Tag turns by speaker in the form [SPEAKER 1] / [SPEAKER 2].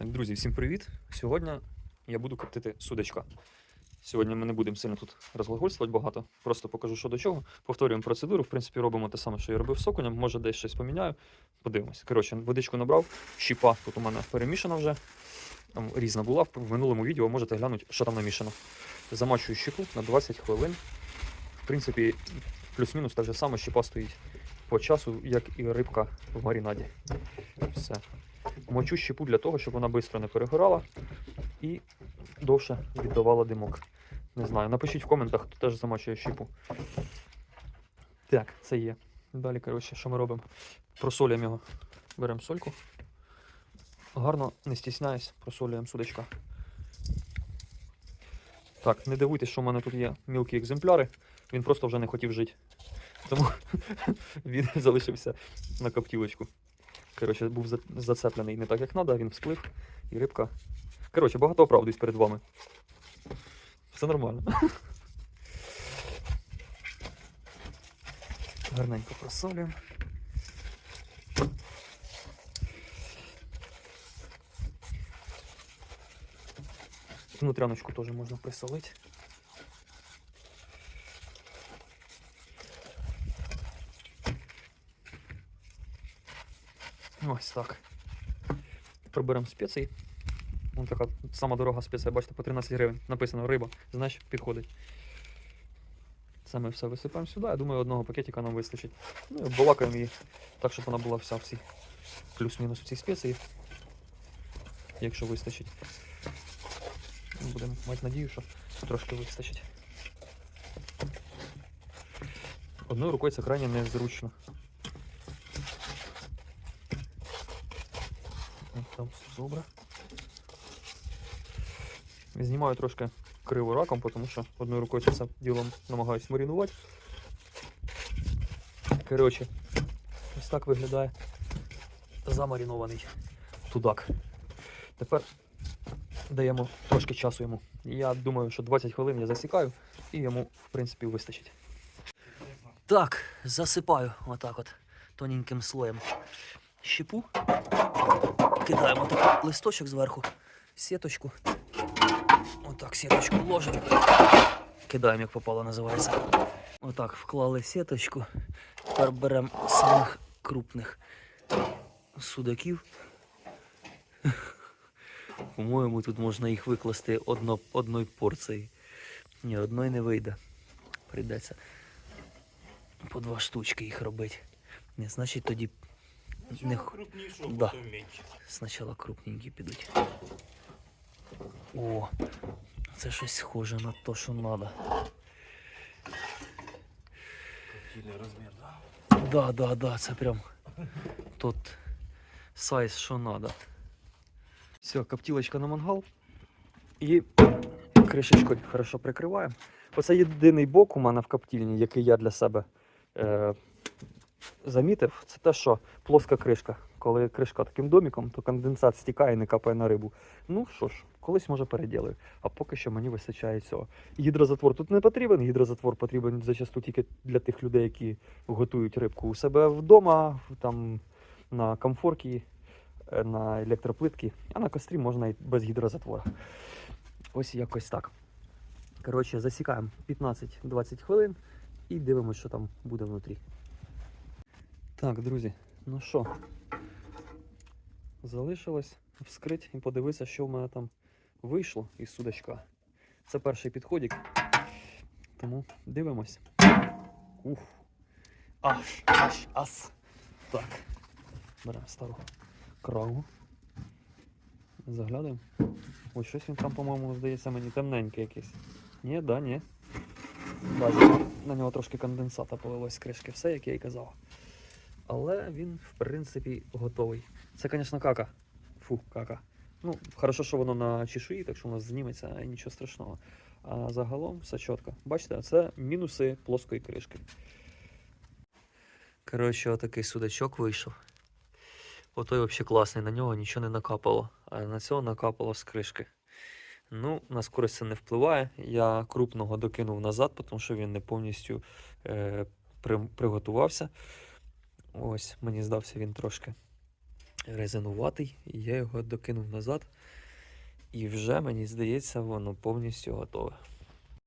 [SPEAKER 1] Так, друзі, всім привіт! Сьогодні я буду коптити судачка. Сьогодні ми не будемо сильно тут розглагольствувати багато. Просто покажу, що до чого. Повторюємо процедуру. В принципі, робимо те саме, що я робив з соконем. Може, десь щось поміняю. Подивимося. Коротше, водичку набрав, щіпа тут у мене перемішана вже. Там різна була. В минулому відео можете глянути, що там намішано. Замачую щіпу на 20 хвилин. В принципі, плюс-мінус так же само щіпа стоїть по часу, як і рибка в маринаді. Все. Мочу щепу для того, щоб вона швидко не перегорала і довше віддавала димок. Не знаю, напишіть в коментах, хто теж замочує щепу. Так, це є. Далі, коротше, що ми робимо? Просолюємо його. Беремо сольку. Гарно, не стісняюсь, просолюємо судочка. Так, не дивуйтесь, що в мене тут є мілкі екземпляри. Він просто вже не хотів жити. Тому він залишився на коптілочку. Коротше, був зацеплений не так, як треба, він всплив, і рибка. Коротше, багато оправдуюсь перед вами. Все нормально. Гарненько просолюємо. Внутряночку теж можна присолити. Ось так. Тепер беремо спеції. Вон така сама дорога спеція, бачите, по 13 гривень. Написано риба, значить підходить. Це ми все висипаємо сюди. Я думаю, одного пакетика нам вистачить. Ну і обволакуємо її так, щоб вона була вся в цій плюс-мінус в цій спеції. Якщо вистачить. Ну, Будемо мати надію, що трошки вистачить. Одною рукою це крайне незручно. Там все добре. Знімаю трошки криво раком, тому що одною рукою це ділом намагаюся маринувати. Коротше, ось так виглядає замаринований тудак. Тепер даємо трошки часу йому. Я думаю, що 20 хвилин я засікаю і йому, в принципі, вистачить. Так, засипаю отак от тоненьким слоєм щепу. Кидаємо такий листочок зверху, сіточку. Отак сіточку ложимо. Кидаємо, як попало, називається. Отак вклали сіточку. Тепер беремо самих крупних судаків. По-моєму, тут можна їх викласти одно, одною порцією. Ні, одної не вийде. Прийдеться по два штучки їх робити. Не, значить тоді не х- Да.
[SPEAKER 2] потім менше.
[SPEAKER 1] Спочатку крупненькі підуть. О, це щось схоже на те, що треба.
[SPEAKER 2] Розмір, да?
[SPEAKER 1] Да, да, да, це прям тот сайз, що треба. Все, коптілочка на мангал. І кришечкою хорошо прикриваємо. Оце єдиний бок у мене в коптільні, який я для себе е, замітив, це те, що плоска кришка. Коли кришка таким доміком, то конденсат стікає і не капає на рибу. Ну що ж, колись може переділаю. А поки що мені вистачає цього. Гідрозатвор тут не потрібен. Гідрозатвор потрібен зачасту тільки для тих людей, які готують рибку у себе вдома, там на комфорті, е, на електроплитки, а на кострі можна і без гідрозатвора. Ось якось так. Коротше, засікаємо 15-20 хвилин і дивимося, що там буде внутрі. Так, друзі, ну що, залишилось вскрити і подивитися, що в мене там вийшло із судачка. Це перший підходик. Тому дивимось. Ух. Аж, аж, ас. Так. Беремо стару краву. Заглядаємо. Ось щось він там, по-моєму, здається, мені темненький якийсь. Ні, да, ні. Бачу, на нього трошки конденсата полилось з кришки, все, як я і казав. Але він, в принципі, готовий. Це, звісно, кака. Фу, кака. Ну, хорошо, що воно на чешуї, так що нас зніметься нічого страшного. А загалом все чітко. Бачите, це мінуси плоскої кришки. Коротше, отакий судачок вийшов. Отой взагалі класний, на нього нічого не накапало, а на цього накапало з кришки. Ну, на скорость це не впливає. Я крупного докинув назад, тому що він не повністю е, при, приготувався. Ось, мені здався він трошки резинуватий, і я його докинув назад. І вже, мені здається, воно повністю готове.